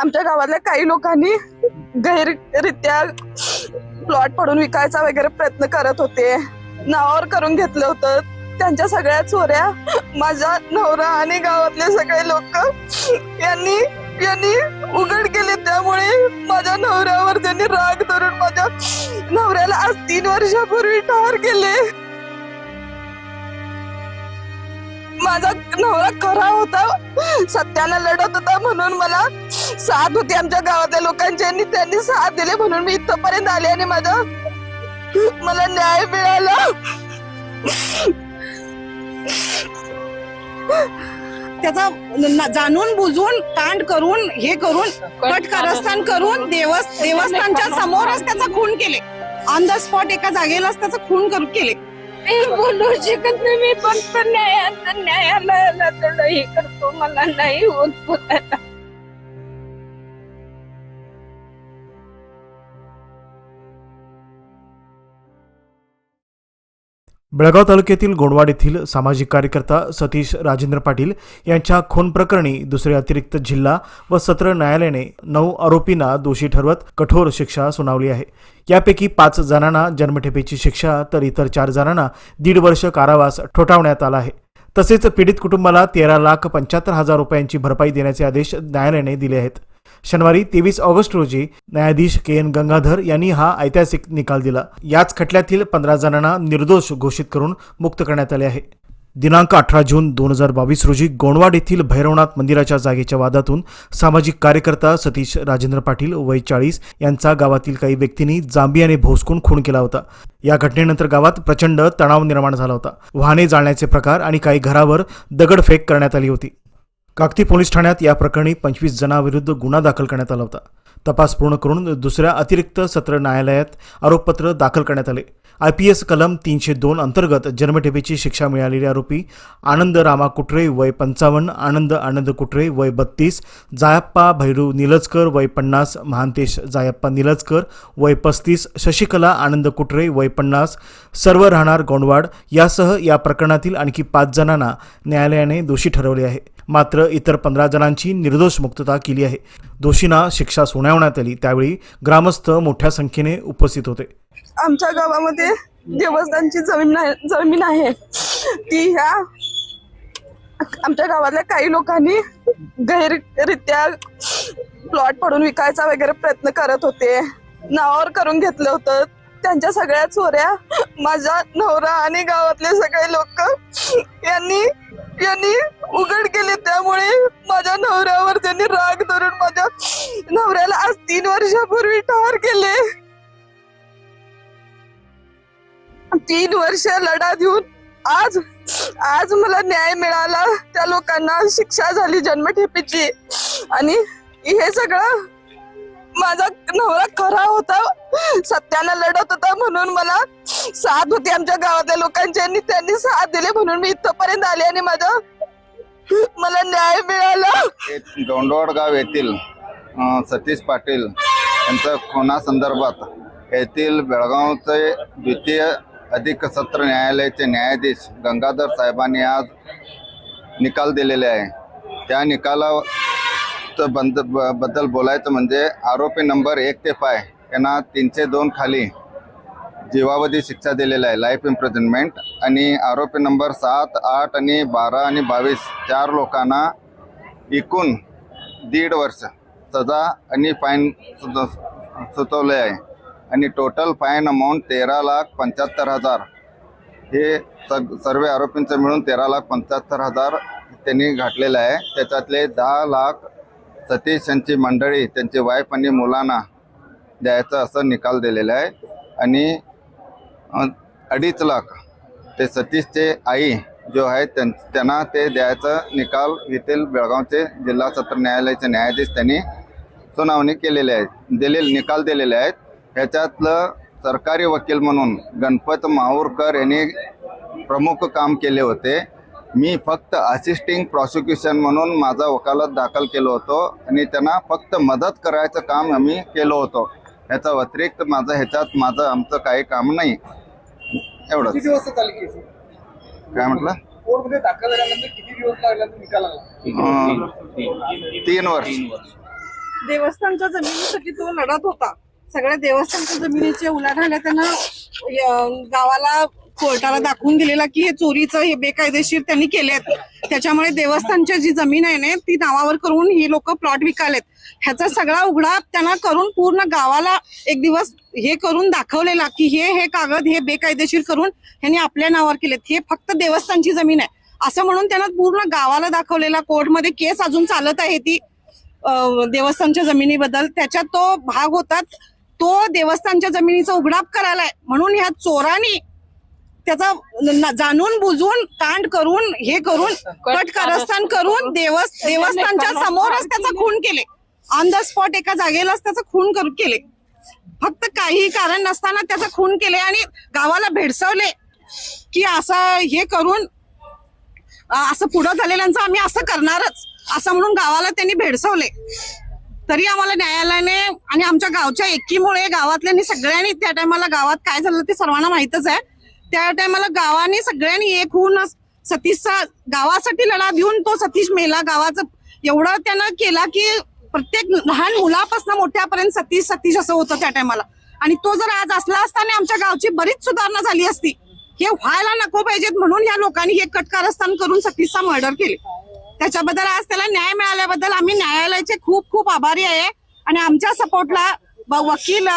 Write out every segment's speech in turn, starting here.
आमच्या गावातल्या काही लोकांनी गैररित्या प्लॉट पडून विकायचा वगैरे प्रयत्न करत होते. नावावर करून घेतलं होतं. त्यांच्या सगळ्या चोऱ्या माझा नवरा आणि गावातले सगळे लोक यांनी यांनी उघड केले. त्यामुळे माझ्या नवऱ्यावर त्यांनी राग धरून माझ्या नवऱ्याला आज तीन वर्षापूर्वी ठार केले. माझा नवरा खरा होता. सत्यानं लढत होता म्हणून मला साथ होती आमच्या गावातल्या लोकांची आणि त्यांनी साथ दिले म्हणून मी इथपर्यंत आले आणि माझा मला न्याय मिळाला. त्याचा न- जाणून बुजून कांड करून हे करून कट कारस्थान करून देवस देवस्थानच्या समोरच त्याचा खून केले. ऑन द स्पॉट एका जागेलाच त्याचा खून करून केले. मी बोलू शकत नाही मी पण न्यायाचा न्यायालयाला थोडं हे करतो. मला नाही होत बोलायला. बेळगाव तालुक्यातील गोंडवाड येथील सामाजिक कार्यकर्ता सतीश राजेंद्र पाटील यांच्या खून प्रकरणी दुसरे अतिरिक्त जिल्हा व सत्र न्यायालयाने नऊ आरोपींना दोषी ठरवत कठोर शिक्षा सुनावली आहे. यापैकी पाच जणांना जन्मठेपेची शिक्षा तर इतर चार जणांना दीड वर्ष कारावास ठोठावण्यात आला आहे. तसेच पीडित कुटुंबाला तेरा लाख पंच्याहत्तर हजार रुपयांची भरपाई देण्याचे आदेश न्यायालयाने दिले आहेत. शनिवारी तेवीस ऑगस्ट रोजी न्यायाधीश के एन गंगाधर यांनी हा ऐतिहासिक निकाल दिला. याच खटल्यातील पंधरा जणांना निर्दोष घोषित करून मुक्त करण्यात आले आहे. दिनांक अठरा जून दोन हजार बावीस रोजी गोंडवाड येथील भैरवनाथ मंदिराच्या जागेच्या वादातून सामाजिक कार्यकर्ता सतीश राजेंद्र पाटील वय चाळीस यांचा गावातील काही व्यक्तींनी जांबियाने भोसकून खून केला होता. या घटनेनंतर गावात प्रचंड तणाव निर्माण झाला होता. वाहने जाळण्याचे प्रकार आणि काही घरावर दगडफेक करण्यात आली होती. काकती पोलीस ठाण्यात या प्रकरणी पंचवीस जणांविरुद्ध गुन्हा दाखल करण्यात आला होता. तपास पूर्ण करून दुसऱ्या अतिरिक्त सत्र न्यायालयात आरोपपत्र दाखल करण्यात आले. आय पी एस कलम तीनशे दोन अंतर्गत जन्मठेपेची शिक्षा मिळालेले आरोपी आनंद रामा कुटरे वय पंचावन्न आनंद आनंद कुटरे वय बत्तीस जायप्पा भैरू निलजकर वय पन्नास महांतेश जायप्पा निलजकर वय पस्तीस शशिकला आनंद कुटरे वय पन्नास सर्व राहणार गोंडवाड यासह या प्रकरणातील आणखी पाच जणांना न्यायालयाने दोषी ठरवले आहे. मात्र इतर पंधरा जणांची निर्दोष मुक्तता केली आहे. दोषींना शिक्षा सुनावण्यात आली. त्यावेळी ग्रामस्थ मोठ्या संख्येने उपस्थित होते. आमच्या गावामध्ये देवस्थानची जमीन आहे- जमीन आहे. ती ह्या आमच्या गावातल्या काही लोकांनी गैररित्या प्लॉट पडून विकायचा वगैरे प्रयत्न करत होते. नावावर करून घेतलं होतं. त्यांच्या सगळ्या चोऱ्या माझा नवरा आणि गावातले सगळे लोक यांनी यांनी उघड केले. त्यामुळे माझ्या नवऱ्यावर त्यांनी राग नवऱ्याला आज तीन वर्षापूर्वी ठार केले. तीन वर्ष लढा देऊन आज आज मला न्याय मिळाला. त्या लोकांना शिक्षा झाली जन्मठेपीची. आणि हे सगळं माझा नवरा खरा होता सत्याला लढत होता म्हणून मला साथ होती आमच्या गावातल्या लोकांची आणि त्यांनी साथ दिले म्हणून मी इथपर्यंत आले आणि माझा मला न्याय मिळाला. दोंडवड गाव येथील सतीश पाटील यांच्या खुनासंदर्भात येथील बेळगावचे द्वितीय अधिक सत्र न्यायालयाचे न्यायाधीश गंगाधर साहेबांनी आज निकाल दिलेले आहे. त्या निकाला बंद ब- बद्दल बोलायचं म्हणजे आरोपी नंबर एक ते पाय यांना तीनशे दोन खाली जीवावधी शिक्षा दिलेला आहे. लाईफ इम्प्रिझनमेंट आणि आरोपी नंबर सात आठ आणि बारा आणि बावीस चार लोकांना एकूण दीड वर्ष सजा आणि फाईन सुचवले आहे. आणि टोटल फाईन अमाऊंट तेरा लाख पंच्याहत्तर हजार. हे सग सर्व आरोपींचं मिळून तेरा लाख पंच्याहत्तर हजार त्यांनी घातलेलं आहे. त्याच्यातले दहा लाख सतीश यांची मंडळी त्यांची वाईफ आणि मुलांना द्यायचं असं निकाल दिलेला आहे. आणि अडीच लाख ते सतीशचे आई जो आहे त्यां त्यांना ते द्यायचं निकाल येथील बेळगावचे जिल्हा सत्र न्यायालयाचे न्यायाधीश त्यांनी सुनावणी केलेले आहेत. दिले निकाल दिलेले आहेत. ह्याच्यातलं सरकारी वकील म्हणून गणपत माहूरकर यांनी प्रमुख काम केले होते. मी फक्त असिस्टिंग प्रॉसिक्युशन म्हणून माझा वकालत दाखल केलो होतो आणि त्यांना फक्त मदत करायचं काम आम्ही केलं होतं. ह्याचा व्यतिरिक्त माझं ह्याच्यात माझं आमचं काही काम नाही. किती एवढंच काय म्हटलं? कोर्टमध्ये दाखल झाल्यानंतर किती दिवस निकाल अं, तीन वर्ष. देवस्थानच्या जमिनीसाठी तो लढत होता. सगळ्या देवस्थानच्या जमिनीच्या उलाढाल्या त्यानं गावाला कोर्टाला दाखवून दिलेला की हे चोरीचं हे बेकायदेशीर त्यांनी केलेत. त्याच्यामुळे देवस्थानच्या जी जमीन आहे ना ती नावावर करून ही लोक प्लॉट विकालेत. ह्याचा सगळा उघडा त्यांना करून पूर्ण गावाला एक दिवस हे करून दाखवलेला की हे हे कागद हे बेकायदेशीर करून ह्यांनी आपल्या नावावर केलेत. हे फक्त देवस्थानची जमीन आहे. असं म्हणून त्यांना पूर्ण गावाला दाखवलेला कोर्टमध्ये केस अजून चालत आहे ती. देवस्थानच्या जमिनीबद्दल त्याच्यात तो भाग होता तो देवस्थानच्या जमिनीचा उघडाप करायलाय. म्हणून ह्या चोरांनी त्याचा जाणून बुजून कांड करून हे करून कट कारस्थान करून देवस देवस्थानच्या समोरच त्याचा खून केले. ऑन द स्पॉट एका जागेलाच त्याचा खून करून केले. फक्त काही कारण नसताना त्याचा खून केले आणि गावाला भेडसवले की असं हे करून असं पुढं झालेल्यांचं आम्ही असं करणारच. असं म्हणून गावाला त्यांनी भेडसवले. तरी आम्हाला न्यायालयाने आणि आमच्या गावच्या एकीमुळे गावातल्यांनी सगळ्यांनी त्या टायमाला गावात काय झालं ते सर्वांना माहितच आहे. त्या टायमाला गावाने सगळ्यांनी एक होऊन सतीशचा गावासाठी लढा देऊन तो सतीश मेला गावाचं. एवढं त्यानं केला की प्रत्येक लहान मुलापासून मोठ्यापर्यंत सतीश सतीश असं होतं त्या टायमाला. आणि तो जर आज असला असताना आमच्या गावची बरीच सुधारणा झाली असती हे व्हायला नको पाहिजेत म्हणून या लोकांनी हे कटकारस्थान करून सतीशचा मर्डर केले. त्याच्याबद्दल आज त्याला न्याय मिळाल्याबद्दल आम्ही न्यायालयाचे खूप खूप आभारी आहे. आणि आमच्या सपोर्टला वकील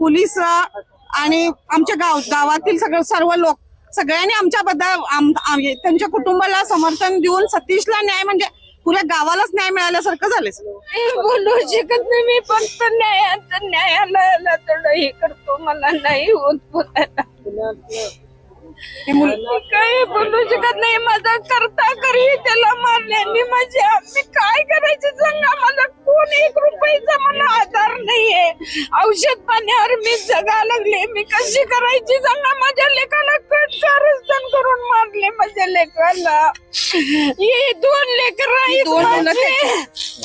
पोलीस आणि आमच्या गाव गावातील सगळं सर्व लोक सगळ्यांनी आमच्याबद्दल त्यांच्या कुटुंबाला समर्थन देऊन सतीशला न्याय म्हणजे पुऱ्या गावालाच न्याय मिळाल्यासारखं झाले बोलू शकत नाही मी फक्त न्यायालयाला थोडं हे करतो मला नाही होत बोलायला. काय काही बोलू शकत नाही. माझा करता करी त्याला मारल्याने माझी आम्ही काय करायचं सांगा मला? एक रुपयाचा मला आधार नाहीये. औषध पाण्यावर मी जगा लागले. मी कशी करायची सांगा? माझ्या लेकाला कट कारस्थान करून मारले माझ्या लेकाला. हे दोन लेकर दोन मुलं त्याचे.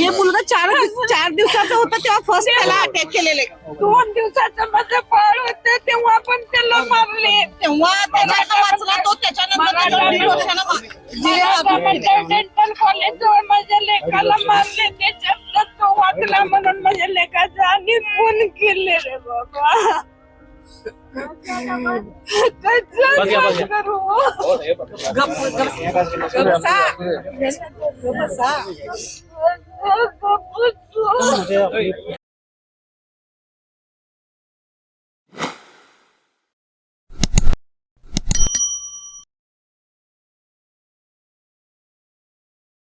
हे मुलगा चार चार दिवसाचा होता तेव्हा फर्स्ट त्याला अटॅक केलेले. दोन दिवसाचं माझं बाळ होतं तेव्हा पण त्याला मारले. तेव्हा त्याच्या आता वाचला तो त्याच्यानंतर वर्षानं मा- डेंटल कॉलेज माझ्या लेकाला मारले. त्याच्यात वाचला म्हणून माझ्या लेकाचा आणि फोन केले रे बाबा. कसं करू? गप्प- गप्प-